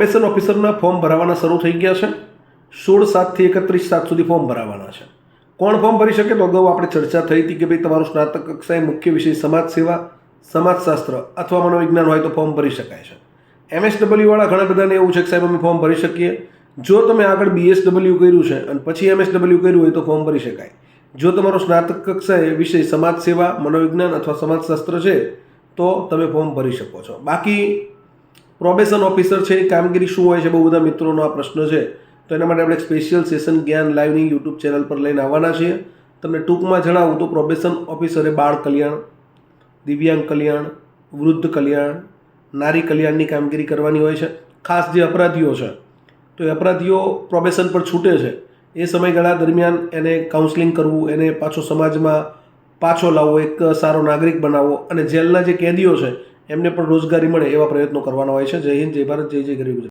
Probation ઓફિસરના form ભરાવાના શરૂ થઈ ગયા છે. સોળ સાતથી એકત્રીસ સાત સુધી ફોર્મ ભરાવાના છે. કોણ ફોર્મ ભરી શકે તો અગાઉ આપણે ચર્ચા થઈ હતી કે ભાઈ તમારું સ્નાતક કક્ષાએ મુખ્ય વિષય સમાજ સેવા, સમાજશાસ્ત્ર અથવા મનોવિજ્ઞાન હોય તો ફોર્મ ભરી શકાય છે. એમએસડબલ્યુવાળા ઘણા બધાને એવું છે કે સાહેબ અમે ફોર્મ ભરી શકીએ. જો તમે આગળ બીએસડબલ્યુ કર્યું છે અને પછી એમએસડબલ્યુ કર્યું હોય તો ફોર્મ ભરી શકાય. જો તમારો સ્નાતક કક્ષાએ વિષય સમાજ સેવા, મનોવિજ્ઞાન અથવા સમાજશાસ્ત્ર છે તો તમે ફોર્મ ભરી શકો છો. બાકી પ્રોબેશન ઓફિસર છે એ કામગીરી શું હોય છે, બહુ બધા મિત્રોનો આ પ્રશ્ન છે. તો એના માટે આપણે સ્પેશિયલ સેશન જ્ઞાન લાઈવની યુટ્યુબ ચેનલ પર લઈને આવવાના છીએ. તમને ટૂંકમાં જણાવું તો પ્રોબેશન ઓફિસરે બાળ કલ્યાણ, દિવ્યાંગ કલ્યાણ, વૃદ્ધ કલ્યાણ, નારી કલ્યાણની કામગીરી કરવાની હોય છે. ખાસ જે અપરાધીઓ છે, તો એ અપરાધીઓ પ્રોબેશન પર છૂટે છે. એ સમયગાળા દરમિયાન એને કાઉન્સેલિંગ કરવું, એને પાછો સમાજમાં પાછો લાવવો, એક સારો નાગરિક બનાવવો અને જેલના જે કેદીઓ છે એમને પણ રોજગારી મળે એવા પ્રયત્નો કરવાના હોય છે. જય હિન્દ, જય ભારત, જય જય ગરીબ ગુજરાત.